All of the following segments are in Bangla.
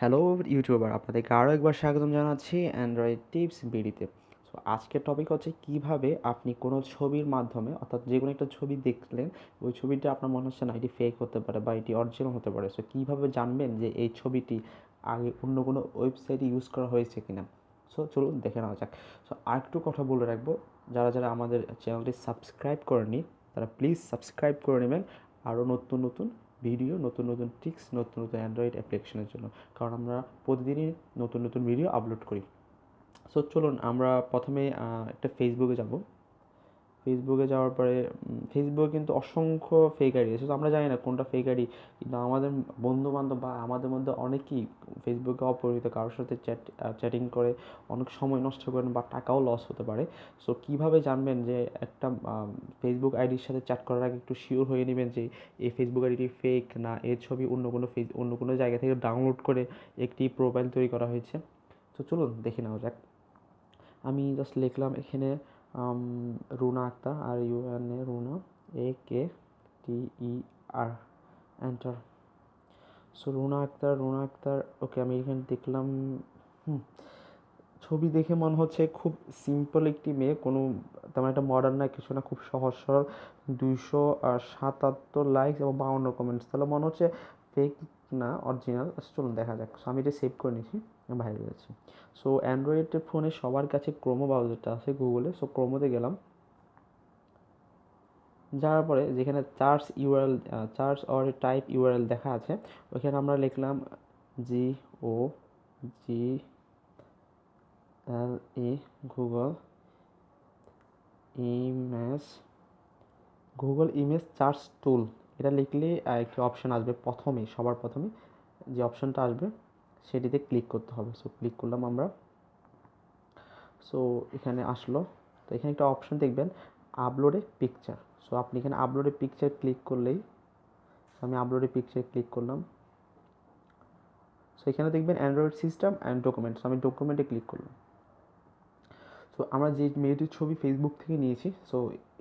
হ্যালো ইউটিউবার আপনাদেরকে আরও একবার স্বাগতম জানাচ্ছি অ্যান্ড্রয়েড টিপস বিডিতে সো আজকের টপিক হচ্ছে কীভাবে আপনি কোনো ছবির মাধ্যমে, অর্থাৎ যে কোনো একটা ছবি দেখলেন, ওই ছবিটা আপনার মনে হচ্ছে না এটি ফেক হতে পারে বা এটি অরিজিনাল হতে পারে। সো কীভাবে জানবেন যে এই ছবিটি আগে অন্য কোনো ওয়েবসাইটে ইউজ করা হয়েছে কিনা? সো চলুন দেখে নেওয়া যাক। সো আরেকটু কথা বলে রাখব। যারা যারা আমাদের চ্যানেলটি সাবস্ক্রাইব করেনি তারা প্লিজ সাবস্ক্রাইব করে নেবেন। আরও নতুন নতুন ভিডিও নতুন নতুন ট্রিক্স নতুন নতুন অ্যান্ড্রয়েড অ্যাপ্লিকেশনের জন্য। কারণ আমরা প্রতিদিনই নতুন নতুন ভিডিও আপলোড করি। সো চলুন আমরা প্রথমে একটা ফেসবুকে যাব। ফেসবুকে যাওয়ার পরে ফেসবুকে কিন্তু অসংখ্য ফেক আইডি আছে। আমরা জানি না কোনটা ফেক আইডি কিন্তু আমাদের বন্ধু বান্ধব বা আমাদের মধ্যে অনেকেই ফেসবুকে অপরিচিত, কারোর সাথে চ্যাট চ্যাটিং করে অনেক সময় নষ্ট করেন বা টাকাও লস হতে পারে। সো কীভাবে জানবেন যে একটা ফেসবুক আইডির সাথে চ্যাট করার আগে একটু শিওর হয়ে নেবেন যে এই ফেসবুক আইডিটি ফেক না এর ছবি অন্য কোনো ফেস অন্য কোনো জায়গা থেকে ডাউনলোড করে একটি প্রোফাইল তৈরি করা হয়েছে। তো চলুন দেখে নেওয়া যাক। আমি জাস্ট লিখলাম এখানে Runa Akter, R U N A Runa, A K T E R enter so Runa Akter Runa Akter okay আমি এখানে দেখলাম, হুম, ছবি দেখে মনে হচ্ছে খুব সিম্পল একটি মেয়ে, কোনো তেমন একটা মডার্ন না, কিছু না, খুব সহজ সরল, দুইশো সাতাত্তর লাইকস এবং বাউন্ন কমেন্টস তাহলে মনে হচ্ছে ফেক না অরিজিনাল চলুন দেখা যাক। সো আমি এটা সেভ করে নিয়েছি বাইরে যাচ্ছি। সো অ্যান্ড্রয়েড ফোনে সবার কাছে ক্রোমো ব্রাউজারটা আছে গুগলে সো ক্রোমোতে গেলাম। যাওয়ার পরে যেখানে search URL search or type URL দেখা আছে, ওইখানে আমরা লিখলাম G O G L E Google image Google image search tool এটা লিখলে একটি অপশান আসবে প্রথমে সবার প্রথমে যে অপশানটা আসবে, সেটিতে ক্লিক করতে হবে। সো ক্লিক করলাম আমরা। সো এখানে আসলো। তো এখানে একটা অপশান দেখবেন আপলোডে পিকচার সো আপনি এখানে আপলোডে পিকচার ক্লিক করলেই আমি আপলোডে পিকচার ক্লিক করলাম। সো এখানে দেখবেন অ্যান্ড্রয়েড সিস্টেম অ্যান্ড ডকুমেন্টস আমি ডকুমেন্টে ক্লিক করলাম। সো আমরা যে মেয়েটির ছবি ফেসবুক থেকে নিয়েছি সো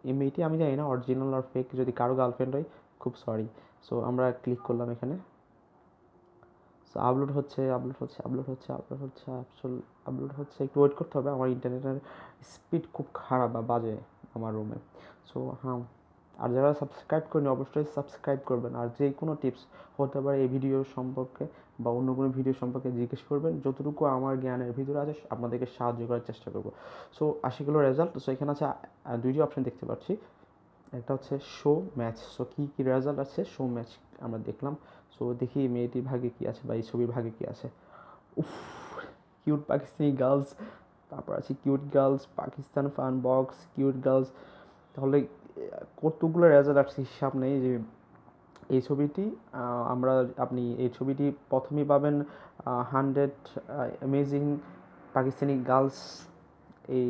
এই মেয়েটি আমি জানি না অরিজিনাল আর ফেক যদি কারও গার্লফ্রেন্ড হয় খুব সরি সো আমরা ক্লিক করলাম এখানে। সো আপলোড হচ্ছে আপলোড হচ্ছে আপলোড হচ্ছে আপলোড হচ্ছে আপলোড হচ্ছে। একটু ওয়েট করতে হবে, আমার ইন্টারনেটের স্পিড খুব খারাপ বা বাজে আমার রুমে সো হ্যাঁ। আর যারা সাবস্ক্রাইব করেনি, অবশ্যই সাবস্ক্রাইব করবেন। আর যে কোনো টিপস হতে পারে এই ভিডিও সম্পর্কে বা অন্য কোনো ভিডিও সম্পর্কে জিজ্ঞেস করবেন। যতটুকু আমার জ্ঞানের ভিতরে আছে, আপনাদেরকে সাহায্য করার চেষ্টা করব। সো আশিগুলো রেজাল্ট সো এখানে আছে দুইটি অপশন দেখতে পাচ্ছি। একটা হচ্ছে শো ম্যাচ সো কী কী রেজাল্ট আছে? শো ম্যাচ আমরা দেখলাম। সো দেখি মেয়েটির ভাগে কী আছে বা এই ছবির ভাগে কী আছে। উফ কিউট পাকিস্তানি গার্লস তারপর আছে cute girls Pakistan fun box cute girls তাহলে, কতগুলো রেজাল্ট আসছে হিসাব নেই যে এই ছবিটি আমরা, আপনি এই ছবিটি প্রথমেই পাবেন হান্ড্রেড অ্যামেজিং পাকিস্তানি গার্লস এই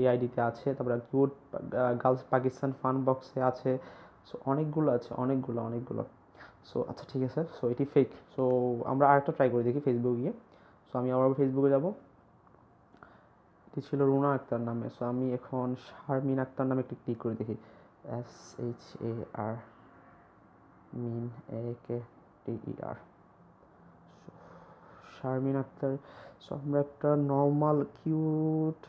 এই আইডিতে আছে, তারপরে কিউট গার্লস পাকিস্তান ফান বক্সে আছে। সো অনেকগুলো আছে, অনেকগুলো অনেকগুলো। সো আচ্ছা ঠিক আছে। সো এটি ফেক সো আমরা আরেকটা ট্রাই করে দেখি ফেসবুকে গিয়ে। সো আমি আবার ফেসবুকে যাব। এটি ছিল রুনা আক্তার নামে। সো আমি এখন শারমিন আক্তার নামে একটি ক্লিক করে দেখি। S H A R mean A K T E R Sharmin Akter. So আমরা একটা normal cute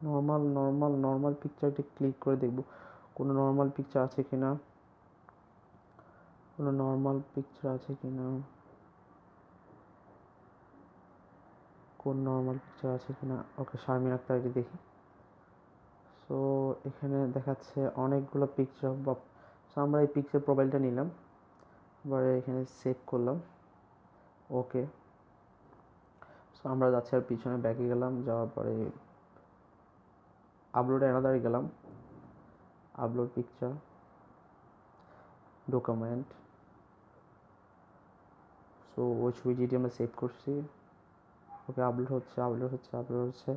normal normal normal পিকচারটি click করে দেখব। কোনো নর্মাল পিকচার আছে কি না কোনো নর্মাল পিকচার আছে কি না কোন নর্মাল পিকচার আছে কি না ওকে শারমিন আক্তার এটি দেখি। সো এখানে দেখাচ্ছে অনেকগুলো পিকচার বা সো আমরা এই পিকচার প্রোফাইলটা নিলাম। এবারে এখানে সেভ করলাম। ওকে সো আমরা যাচ্ছি আর পিছনে ব্যাকে গেলাম, যাওয়ার পরে আপলোড অ্যানাদারে গেলাম। আপলোড পিকচার ডকুমেন্ট সো ছবি যেটি আমরা সেভ করছি? ওকে আপলোড হচ্ছে আপলোড হচ্ছে আপলোড হচ্ছে।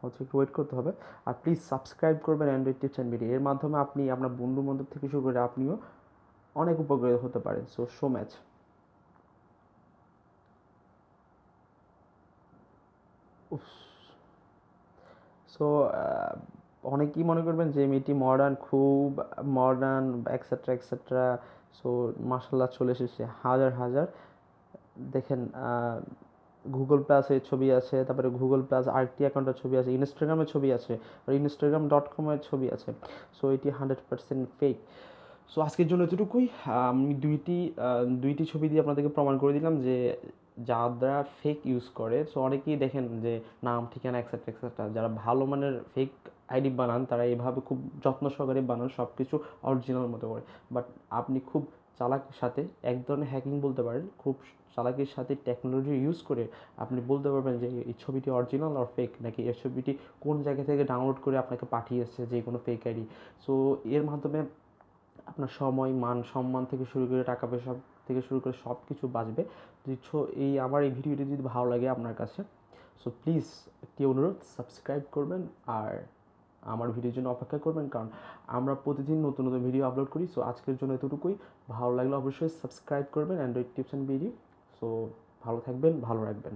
হচ্ছে একটু ওয়েট করতে হবে। আর প্লিজ সাবস্ক্রাইব করবেন অ্যান্ড্রয়েড টিপস অ্যান্ড ভিডিও এর মাধ্যমে আপনি, আপনার বন্ধু বান্ধব থেকে শুরু করে আপনিও অনেক উপকৃত হতে পারেন। সো শো ম্যাচ সো অনেকেই মনে করবেন যে মেয়েটি মডার্ন খুব মডার্ন এক্সেট্রা এক্সেট্রা সো মাসাল্লাহ চলে এসেছে, হাজার হাজার। দেখেন গুগল প্লাসের ছবি আছে, তারপরে গুগল প্লাস আরেকটি অ্যাকাউন্টের ছবি আছে ইনস্টাগ্রামের ছবি আছে, আর ইনস্টাগ্রাম ডট কমের ছবি আছে। সো এটি হান্ড্রেড পার্সেন্ট ফেক সো আজকের জন্য এতটুকুই। আমি দুইটি দুইটি ছবি দিয়ে আপনাদেরকে প্রমাণ করে দিলাম যে যারা ফেক ইউজ করে। সো অনেকেই দেখেন যে নাম, ঠিকানা এক্সেট্রা এক্সেট্রা যারা ভালো মানের ফেক আইডি বানান, তারা এভাবে খুব যত্ন সহকারে বানান সব কিছু অরিজিনাল মতো করে। বাট আপনি খুব চালাকের সাথে, এক ধরনের হ্যাকিং বলতে পারেন, খুব চালাকির সাথে টেকনোলজি ইউজ করে আপনি বলতে পারবেন যে এই ছবিটি অরিজিনাল আর ফেক নাকি এই ছবিটি কোন জায়গা থেকে ডাউনলোড করে আপনাকে পাঠিয়েছে যে কোনো ফেক আইডি সো এর মাধ্যমে আপনার সময়, মান, সম্মান থেকে শুরু করে টাকা পয়সা থেকে শুরু করে সব কিছু বাঁচবে। যদি এই আমার এই ভিডিওটি যদি ভালো লাগে আপনার কাছে সো প্লিজ একটি অনুরোধ সাবস্ক্রাইব করবেন আর আমার ভিডিওর জন্য অপেক্ষা করবেন, কারণ আমরা প্রতিদিন নতুন নতুন ভিডিও আপলোড করি সো আজকের জন্য এতটুকুই। ভালো লাগলে অবশ্যই সাবস্ক্রাইব করবেন Android tips and BD so ভালো থাকবেন, ভালো রাখবেন।